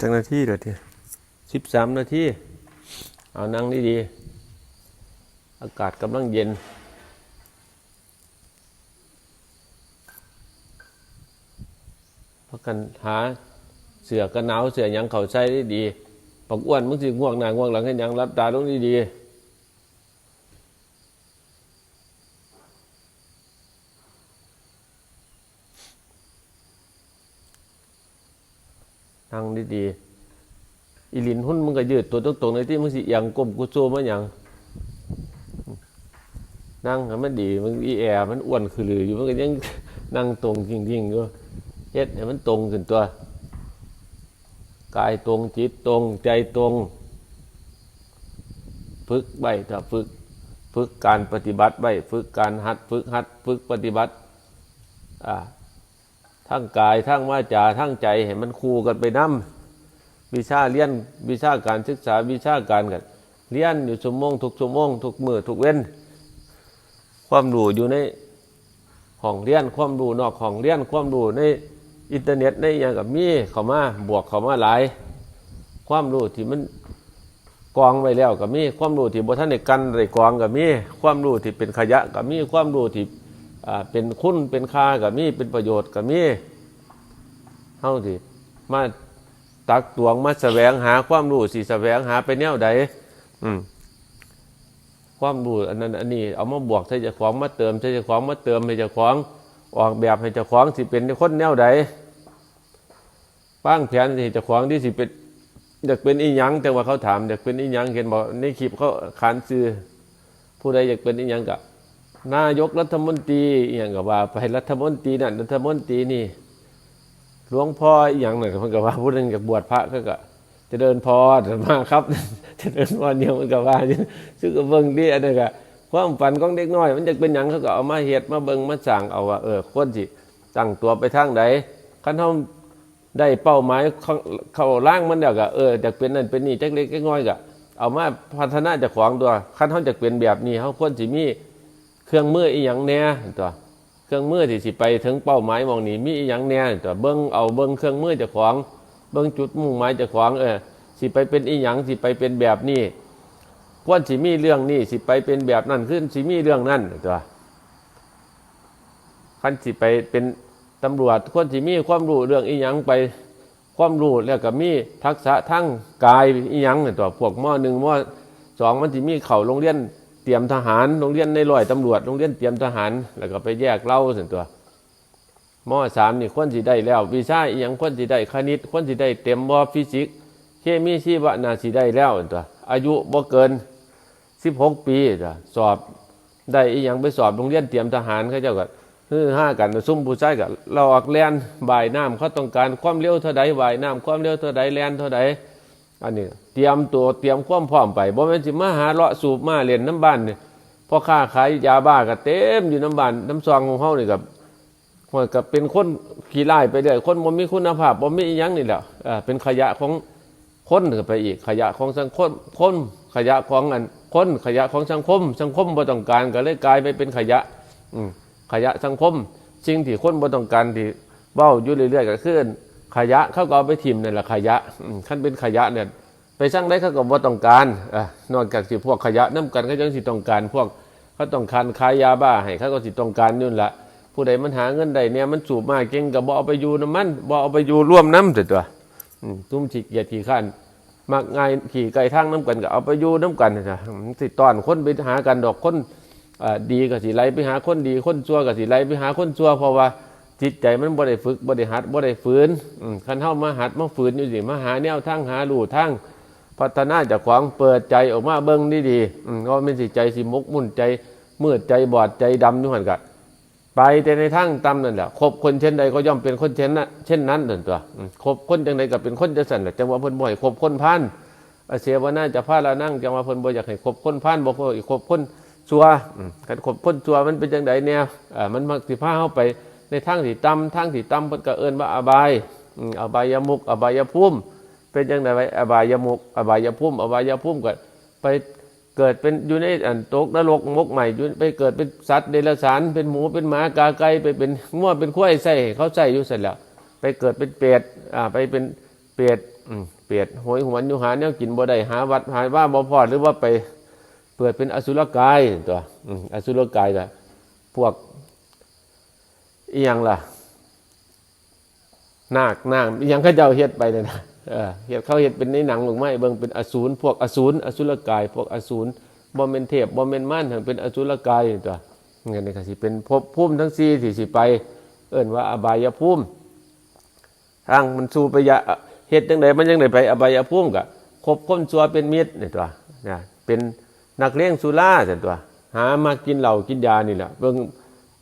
จังนาทีเดี๋ยวทีสิบสามนาทีเอานั่งดีๆอากาศกำลังเย็น พักกันหาเสือกันหนาวเสือยังเขาใช้ได้ดีปักอ้วนมึงสิง่วงหน้าง่วงหลังให้ยังรับตาลงดีๆ ดีๆอีหลินหุ้นมึงก็ยืดตัวตรงๆในที่มึงสิเอียงก้มกุโซมาหยังนั่งมันดีมึงอีแอร์มันอ้วนคือหรืออยู่มันก็ยังนั่งตรงจริงๆอยู่เฮ็ดให้มันตรงขึ้นตัว กายตรงจิตตรงใจตรง ฝึกไว้ถ้าฝึก ฝึกการปฏิบัติไว้ฝึกการหัด ฝึกหัด ฝึกปฏิบัติ อ่า ทั้งกายทั้งวาจาทั้งใจให้มันคู่กันไปนำวิชาเรียนวิชาการศึกษาวิชาการกันเรียนอยู่ชั่วโมงทุกชั่วโมงทุกมือทุกเว้น ความรู้อยู่ในห้องเรียนความรู้นอกห้องเรียนความรู้ในอินเทอร์เน็ตในอย่างกับมีเข้ามาบวกเข้ามาหลาย ความรู้ที่มันกองไว้แล้วก็มีความรู้ที่บ่ทันได้กันได้กองก็มีความรู้ที่เป็นขยะก็มีความรู้ที่ เป็นคุณเป็นค่าก็มีเป็นประโยชน์ก็มีเฮาที่มาตักตวงมาแสวงหาความรู้สิแสวงหาไปแนวใดอืมความรู้อันนั้นอันนี้เอามาบวกใส่เจ้าของมาเติมใส่เจ้าของมาเติมให้จ้าของออกแบบให้จ้าของสิเป็นคนแนวใดป้างแผนให้จ้าของที่สิเป็นอยากเป็นอีหยังแต่ว่าเขาถามอยากเป็นอีหยังเห็นบอกในคลิปเขาขานซื้อผู้ใดอยากเป็นอีหยังกับ นายกรัฐมนตรีอีหยังกับว่า ไปรัฐมนตรีนั่นรัฐมนตรีนี่หลวงพ่ออีหยังนั่นก็เพิ่นก็ว่าผู้นึงกับบวชพระก็ก็จะเดินพอมาครับจะเดินพอเดียวมันก็ว่าซึ่งก็เบิ่งดีอันนี้ก็ความฝันของเด็กน้อย มันจะเป็นหยังเขาก็เอามาเฮ็ดมาเบิ่งมาสั่งเอาว่าเออคนสิตั้งตัวไปทางใดคันเฮาได้เป้าหมายเข้าล่างมันแล้วก็เอออยากเป็นนั่นเป็นนี่จักเล็กจักน้อยก็เอามาพัฒนาจ้าของตัวคันเฮาอยากเป็นแบบนี้เฮาควรสิมี เครื่องมืออีหยังแหน่ตัวเครื่องมือที่สิไปถึงเป้าหมายมองนี้มีอีหยังแหน่ตัวเบิ่งเอาเบิ่งเครื่องมือจ้าของเบิ่งจุดมุ่งหมายจ้าของเออสิไปเป็นอีหยังสิไปเป็นแบบนี้ควรสิมีเรื่องนี้สิไปเป็นแบบนั้นขึ้นสิมีเรื่องนั้นตัวคันสิไปเป็นตำรวจควรสิมีความรู้เรื่องอีหยังไปความรู้แล้วก็มีทักษะทั้งกายอีหยังตัวพวกม้อหนึ่งม้อสองมันสิมีเข่าโรงเรียน เตรียมทหารโรงเรียนในร้อยตำรวจโรงเรียนเตรียมทหาร แล้วก็ไปแยกเล่าสิตัวมสามนี่ควรสิได้แล้ววิชาอหยังควรสิได้คณิตควรสิได้เต็มบ่ฟิสิกส์เคมีชีวะน่าสิได้แล้วตัวอายุบ่เกิน16ปีตัวสอบได้อีหยังไปสอบโรงเรียนเตรียมทหารเขาเจ้าก็ฮือห้ากันซุ่มผู้ชายก็เราออกแลนบ่ายน้ำเขาต้องการความเร็วเท่าใดบ่ายน้ำความเร็วเท่าใดแลนเท่าใด อันนี้เตรียมตัวเตรียมความพร้อมไปบ่แม่นสิมาหาเลาะสูบมาเล่นน้ำบ้านนี่พ่อค้าขายยาบ้าก็เต็มอยู่น้ำบ้านน้ำซองของเฮานี่กับมันก็เป็นคนขี้ไล่ไปเรื่อยคนบ่มีคุณภาพบ่มีอิหยังนี่แหละเอ่อเป็นขยะของคนไปอีกขยะของสังคมคนขยะของอันคนขยะของสังคม สังคมบ่ต้องการก็เลยกลายไปเป็นขยะอืมขยะสังคม สิ่งที่คนบ่ต้องการที่เว้าอยู่เรื่อยๆก็คือ ขยะเขาก็เอาไปทิมนั่แหละขยะอืมคันเป็นขยะเนี่ยไปสร้างได้เขาก็บ่ต้องการอนอกจากสิพวกขยะนํกันเขาจังสิต้องการ พวกเขาต้องการขายยาบ้าให้เขาก็สิต้องการนู่นละผู้ใดมันหาเงินได้เนี่ยมันสูบมากเก่งก็บ่เอาไปอยู่น้ำมันบ่เอาไปอยู่ร่วมน้ำเถิดตัวตุ้มฉีกยียดขี่ขันมักง่ายขี่ไก่ทางน้ำกันก็เอาไปอยู่น้ำกันนะสิตอนคนไปหากันดอกคนดีก็สิไลไปหาคนดีคนชั่วก็สิไลไปหาคนชั่วเพราะว่า จิตใจมันบ่ได้ฝึกบ่ได้หัดบ่ได้ฝืนอืมคันเฮามาหัดมาฝืนอยู่สิมาหาแนวทางหาลู่ทางพัฒนาจากขวางเปิดใจออกมาเบิ่งดีๆอืมก็ไม่สิใจสิมุกมุ่นใจมืดใจบอดใจดำอยู่หั่นก็ไปแต่ในทางตำนั่นแหละคบคนเช่นใดก็ย่อมเป็นคนเช่นนั้นเช่นนั้นนั่นตัวคบคนจังใดก็เป็นคนจะสั่นแหละจังว่าเพิ่นบ่ให้คบคนพันเสียว่าน่าจะพาเรานั่งจังว่าเพิ่นบ่อยากให้คบคนพันบ่ให้คบคนชัวการคบคนชัวมันเป็นจังใดแนวอ่ามันมักสิพาเฮาไป ในทางที่ต่ำทางที่ต่ำเพิ่นก็เอิ้นว่าอบายอบายมุกอบายภูมิเป็นจังไดไว้อบายมุกอบายภูมิอบายภูมิก็ไปเกิดเป็นอยู่ในอันตกนรกมกใหม่อยู่ไปเกิดเป็นสัตว์เดรัจฉานเป็นหมูเป็นหมากาไก่ไปเป็นง้วเป็นข้วยใส่เขาใส่อยู่เสร็จแล้วไปเกิดเป็นเปรตอ่าไปเป็นเปรตอืมเปรตโหยหวนอยู่หาแนวกินบ่ได้หาวัดหาว่าบ่พอหรือว่าไปเปิดเป็นอสุรกายตัวอืมอสุรกายก็พวก อีหยังล่ะนาคนางอีหยังเขาเจ้าเฮ็ดไปเลยนะเฮ็ดเขาเฮ็ดเป็นในหนังหรือไม่เบิ่งเป็นอสูรพวกอสูรอสุรกาย พวกอสูรบ่แม่นเทพบ่แม่นมารหั่นเป็นอสุรกายตัวเงั้นนี่ก็สิเป็นภพภูมิทั้ง4ที่สิไป เอิ้นว่าอบายภูมิทางมันสู่ไปยะเฮ็ดจังไดมันยังไดไปอบายภูมิกะคบคนซัวเป็นมิตรนี่ตัวนะเป็นนักเลงสุราซั่นตัว หามากินเหล้ากินยานี่แหละเบิ่ง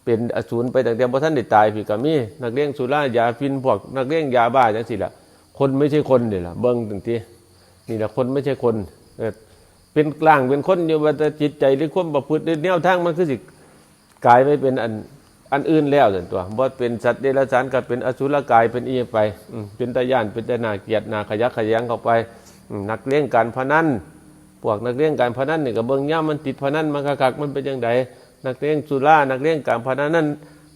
เป็นอสูรไปตั้งแต่บ่ทันได้ตายพี่ก็มีนักเลี้ยงสุรายาฟินพวกนักเลี้ยงยาบ้าจังซี่ล่ะคนไม่ใช่คนนี่ล่ะเบิ่งจังซี่นี่ละคนไม่ใช่คนเป็นกลางเป็นคนอยู่ว่าแต่จิตใจหรือความประพฤติหรือแนวทางมันคือสิกลายไปเป็นอันอันอื่นแล้วส่วนตัวบ่าเป็นสัตว์เดรัจฉานก็เป็นอสุรกายเป็นอีไปเป็นตาย่านเป็นตานาเกียดนาขยักขยันเข้าไปนักเลี้ยงการพนันพวกนักเลี้ยงการพนันนี่ก็เบิ่งย่ามันติดพนันมันคักมันเป็นจังได นักเลี้ยงสุรานักเลี้ยงการพนันนั่น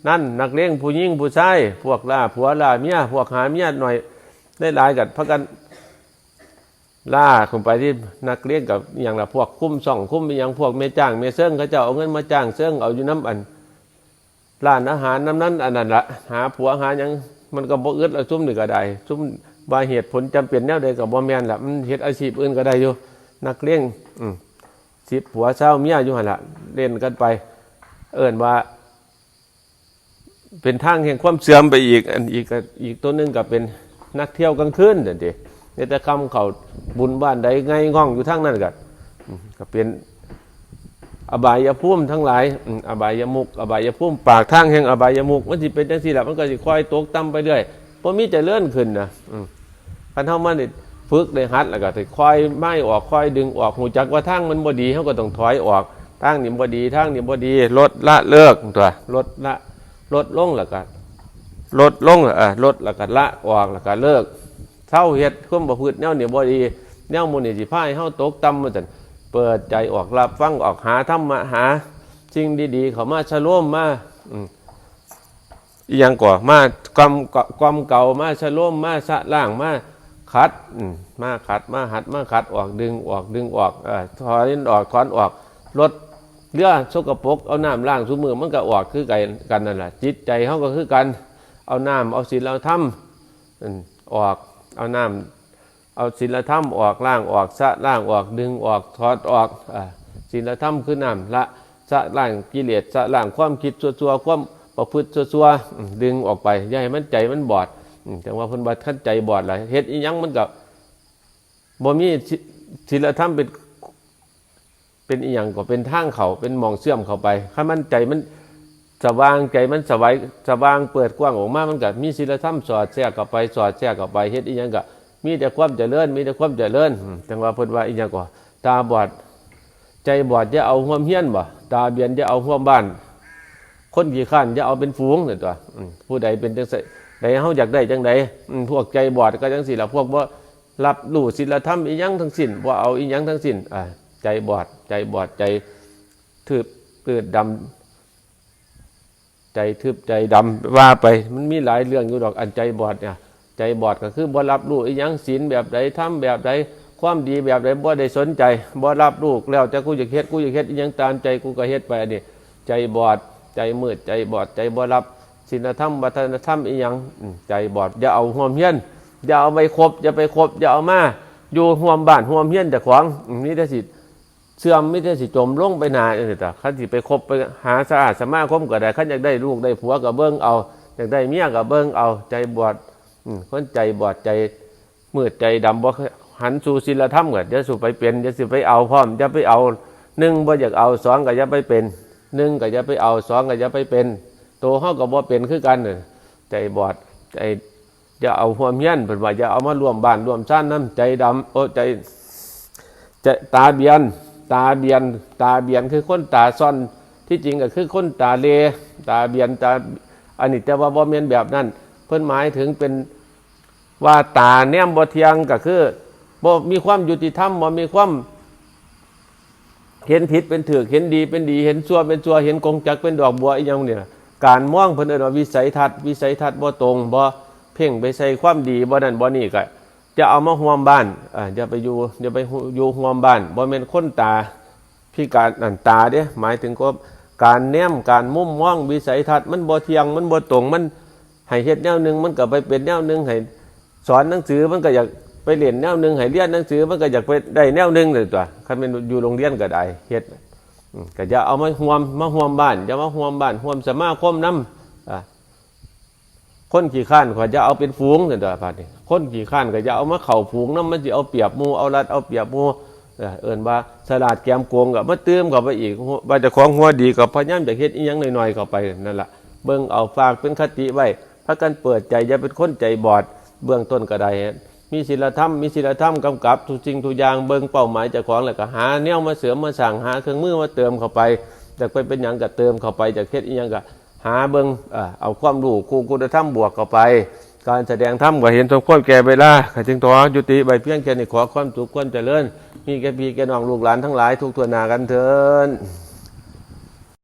นั่นนักเลี้ยงผู้หญิงผู้ชายพวกล่าผัวล่าเมียพวกหาเมียหน่อยได้หลายกันพากันล่าขึ้นไปที่นักเลี้ยงกับอย่างละพวกคุ้มส่องคุ้มอย่างพวกเมจ้างเมเซิงเขาจะเอาเงินมาจ้างเซิงเอาอยู่น้ำอันร้านอาหารน้ำนั้นอันนั้นละหาผัวหาหยังมันก็บ่อึดละซุ่มหนี่งก็ได้ซุ่มบาเหตุผลจำเป็นแนวใดก็บ่แมนละมันเฮ็ดอาชีพอื่นก็ได้อยู่นักเลี้ยงสิบผัวเช้าเมียอยู่หันละเล่นกันไป เอิ้นว่า เป็นทางแห่งความเสื่อมไปอีก อันอีกอีกตัวหนึงก็เป็นนักเที่ยวกลางคืนนั่นตินี่แต่คำเขาบุญบ้านใดไงง่องอยู่ทางนั้นก็อืมก็เป็นอบายภูมิทั้งหลาย อบายมุก อบายภูมิปากทางแห่งอบายมุก มันสิเป็นจังซี่หล่ะมันก็สิค่อยตกต่ำไปเรื่อยบ่มีจะเลื่อนขึ้นนะอืมคันเฮามานี่ฝึกได้หัดแล้วก็สิค่อยไม้ออกค่อยดึงออกหูจักว่าทางมันบ่ดีเฮาก็ต้องถอยออก ทางนี้บ่ดีทางนี้บ่ดีลดละเลิกตัวลดละลดลงแล้วก็ลดลงเออลดแล้วก็ละออกแล้วก็เลิกเท่าเฮ็ดความประพฤติแนวนี้บ่ดี แนวมู่นี่สิพาให้เฮาตกต่ำว่าซั่นเปิดใจออกรับฟังออกหาธรรมะหาสิ่งดีๆ เขามาชะโลมมาอืมอหยังก่อมาความความเก่ามาชะโลมมาสะล่างมาขัดอืมมาขัดมาหัดมาขัดออกดึงออกดึงออกเออถอนออกถอนออกลด เรือสกปรกเอาน้ำล้างสุมือมันก็ออกคือกันกันนั่นแหละจิตใจเขาก็คือกัน เอาน้ำเอาศีลเอาธรรมออกเอาน้ำเอาศีลธรรมออกล่างออกสะล่างออกดึงออกถอดออกศีลธรรมคือน้ำละสะล่างกิเลสสะล่างความคิดชั่วๆความประพฤติชั่วๆดึงออกไปอย่าให้มันใจมันบอดแต่ว่าเพิ่นว่าท่านใจบอดหลายเฮ็ดอีหยังมันก็บ่มีศีศีลธรรมเป็น เป็นอีหยังก็เป็นทางเขาเป็นมองเชื่อมเขาไปถ้ามันใจมันสว่างใจมันสวายสว่างเปิดกว้างออกมามันก็มีศีลธรรมสอดแทรกเข้าไปสอดแทรกเข้าไปเฮ็ดอีหยังก็มีแต่ความเจริญมีแต่ความเจริญอืมแต่ว่าเพิ่นว่าอีหยังก็ตาบอดใจบอดจะเอาห่วมเฮี้ยนบ่ตาเบียนจะเอาห่วมบ้าน คนขี้ข้านจะเอาเป็นฝูงนี่ตัวผู้ใดเป็นจังไสใดเฮาอยากได้จังใดพวกใจบอดก็จังซี่ล่ะพวกบ่รับรู้ศีลธรรมอีหยังทั้งสิ้นบ่เอาอีหยังทั้งสิ้นอ่า ใจบอด ใจบอดใจทึบเกิดดำใจทึบใจดำว่าไป มันมีหลายเรื่องอยู่ดอกอันใจบอดเนี่ย ใจบอดก็คือบ่รับรู้อีหยังศีลแบบใดทำแบบใดความดีแบบใดบ่ได้สนใจบ่รับรู้แล้วจะกูอยากเฮ็ดกูอยากเฮ็ดอีหยังตามใจกูก็เฮ็ดไปอันนี้ใจบอด ใจมืดใจบอด ใจบ่รับศีลธรรมวัฒนธรรมอีหยังใจบอดอย่าเอาห่วมเฮียนอย่าเอาไปครบอย่าไปครบอย่าเอามาอยู่ห่วมบ้านห่วมเฮียนเจ้าของนี่ได้สิ เสื่อมไม่ได้สิจมลงไปนาจังซี่ต่คันสิไปคบไปหาสะอาดสมาคมก็ได้คันอยากได้ลูกได้ผัวก็เบิ่งเอาอยากได้เมียก็เบิ่งเอาใจบอดคนใจบอดใจมืดใจดำบ่หันสู่ศีลธรรมก็จะสู่ไปเป็นจะสิไปเอาพร้อมจะไปเอาหนึ่งบ่อยากเอาสองก็จะไปเป็นหนึ่งก็จะไปเอาสองก็จะไปเป็นโตเฮาก็บ่เป็นคือกันใจบอดใจจะเอาหัวเมียนเพิ่นว่าจะเอามารวมบ้านรวมชาตินํใจดำโอ้ใจใจตาเบียน ตาเบียน ตาเบียนคือคนตาซ่อนที่จริงก็คือคนตาเลตาเบียนตาอันนี้แต่ว่าบ่แม่นแบบนั้น เพิ่นหมายถึงเป็นว่าตาแนมบ่เทียงก็คือบ่มีความยุติธรรมบ่มีความเห็นผิดเป็นถือเห็นดีเป็นดีเห็นชั่วเป็นชั่วเห็นกงจักเป็นดอกบัวอีหยังเนี่ยการมองเพิ่นเอิ้นว่าวิสัยทัศน์วิสัยทัศน์บ่ตรงบ่เพ่งไปใส่ความดีบ่นั่นบ่นี่ก็ จะเอามาห่วมบ้านอ่าอย่าไปอยู่อย่าไปอยู่ห่วมบ้านบ่แม่นคนตาพิการอันตาเด้หมายถึงก็การแนมการมุมมองวิสัยทัศน์มันบ่เที่ยงมันบ่ตรงมันให้เฮ็ดแนวหนึงมันก็ไปเป็นแนวหนึงให้สอนหนังสือมันก็อยากไปเรียนแนวหนึงให้เรียนหนังสือมันก็อยากไปได้แนวหนึงเลยตัวคันเป็นอยู่โรงเรียนก็ได้เฮ็ดก็จะเอามาห่วมมาห่วมบ้านอย่ามาห่วมบ้านห่วมสมาคมนํอ่า คนขี่ข้านก็จะเอาเป็นฝูงเนี่ยตัวพัดนี่คนขี่ข้านก็จะเอามาเข่าฝูงน้ำมันจะเอาเปียบมูเอารัดเอาเปียบมูเออเอินว่าสลาดแกมโกงกับมาเติมกับไปอีกว่าจะของหัวดีกับพยายามจะเฮ็ดอีหยังหน่อยๆเข้าไปนั่นแหละเบิ่งเอาฝากเป็นคติไว้พากันเปิดใจอย่าเป็นคนใจบอด เบื้องต้นก็ได้มีศีลธรรมมีศีลธรรมกำกับทุกสิ่งทุกอย่างเบิ่งเป้าหมายจ้าของแล้วก็หาแนวมาเสริมมาสั่งหาเครื่องมือมาเติมเข้าไปแต่ไปเป็นหยังก็เติมเข้าไปจากเฮ็ดอีหยังก็ หาเบิงเอ่อเอาความรู้ครูคุณธรรมบวกเข้าไป การแสดงธรรมก็เห็นสมควรแก่เวลาขจึงต่อยุติใบเพียงแค่นี้ขอความสุขความเจริญมีแก่พี่แก่น้องลูกหลานทั้งหลายทุกตัวหนากันเถิน